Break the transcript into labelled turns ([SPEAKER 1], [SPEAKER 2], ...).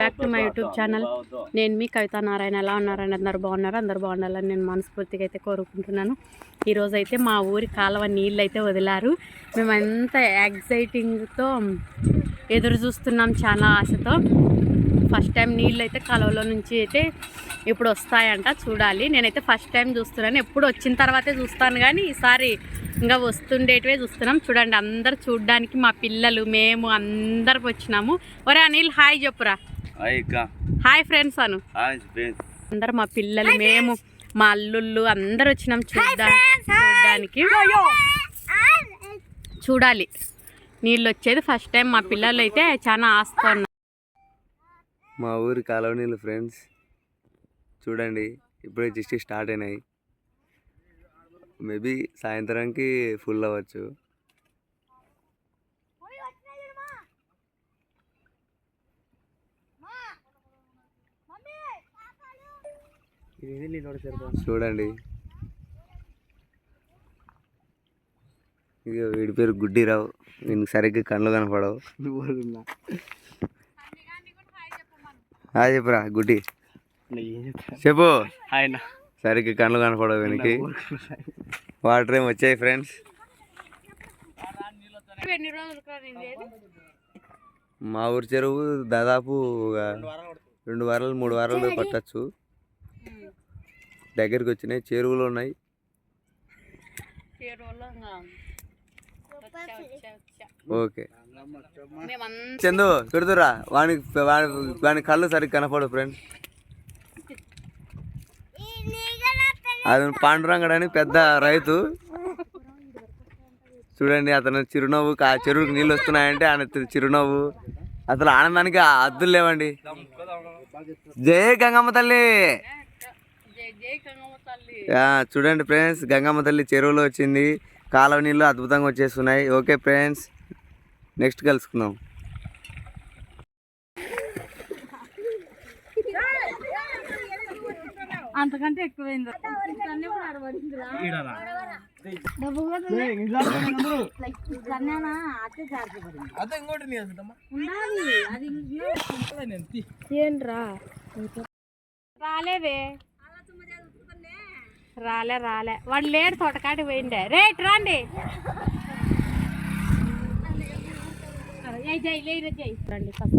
[SPEAKER 1] Back to my YouTube channel నేను మీ కవిత నారాయణ. ఎలా ఉన్నారని అందరు బాగున్నారు? అందరు బాగుండాలని నేను మనస్ఫూర్తిగా అయితే కోరుకుంటున్నాను. ఈరోజు అయితే మా ఊరి కాలువ నీళ్ళు అయితే వదిలారు. మేమంతా ఎగ్జైటింగ్తో ఎదురు చూస్తున్నాం చాలా ఆశతో. ఫస్ట్ టైం నీళ్ళు అయితే కాలువలో నుంచి అయితే ఇప్పుడు వస్తాయంట చూడాలి. నేనైతే ఫస్ట్ టైం చూస్తున్నాను. ఎప్పుడు వచ్చిన తర్వాతే చూస్తాను కానీ ఈసారి ఇంకా వస్తుండేటివే చూస్తున్నాం. చూడండి అందరు చూడడానికి మా పిల్లలు మేము అందరికి వచ్చినాము. ఒరే అనిల్ హాయ్ చెప్పురా.
[SPEAKER 2] హాయ్
[SPEAKER 1] ఫ్రెండ్స్ అను.
[SPEAKER 2] Hi friends.
[SPEAKER 1] అందరు మా పిల్లలు మేము మా అల్లుళ్ళు అందరు వచ్చినాం చూడ్డా చూడడానికి. చూడాలి. నీళ్ళు వచ్చేది ఫస్ట్ టైం మా పిల్లలు అయితే చాలా ఆస్తున్నారు
[SPEAKER 2] మా ఊరి కాలువ నీళ్ళు ఫ్రెండ్స్ చూడండి ఇప్పుడే జస్ట్ స్టార్ట్ అయినాయి. మేబీ సాయంత్రానికి ఫుల్ అవ్వచ్చు. చూడండి. ఇక వీడి పేరు గుడ్డిరావు. వీనికి సరిగ్గా కళ్ళు కనపడవు. హాయ్ చెప్పురా గుడ్డి. చెప్పు.
[SPEAKER 3] ఆయన.
[SPEAKER 2] సరిగ్గా కళ్ళు కనపడవు వీనికి వాటర్ ఏమి వచ్చాయి ఫ్రెండ్స్? మా ఊరి చెరువు దాదాపు రెండు వారాలు మూడు వారాలు పట్టచ్చు. దగ్గరికి వచ్చినాయి చెరువులు ఉన్నాయి ఓకే. చందు పెడుతురా వానికి వాని వాని కళ్ళు సరిగ్గా కనపడు ఫ్రెండ్ అది పాండురంగడు అని పెద్ద రైతు. చూడండి అతను చిరునవ్వు ఆ చెరువుకి నీళ్ళు వస్తున్నాయంటే ఆయన చిరునవ్వు. అసలు ఆనందానికి అద్దులు లేవండి. జై గంగమ్మ తల్లి! చూడండి ఫ్రెండ్స్ గంగమ్మ తల్లి చెరువులో వచ్చింది. కాలువ నీళ్ళు అద్భుతంగా వచ్చేస్తున్నాయి. ఓకే ఫ్రెండ్స్ నెక్స్ట్ కలుసుకుందాం.
[SPEAKER 1] అంతకంటే ఎక్కువైంది. రాలేవే రాలే రాలే వాడు లేడు తోటకాటి పోయిండే రేట్ రండి ఏ జై లేరు జై రండి ఫస్ట్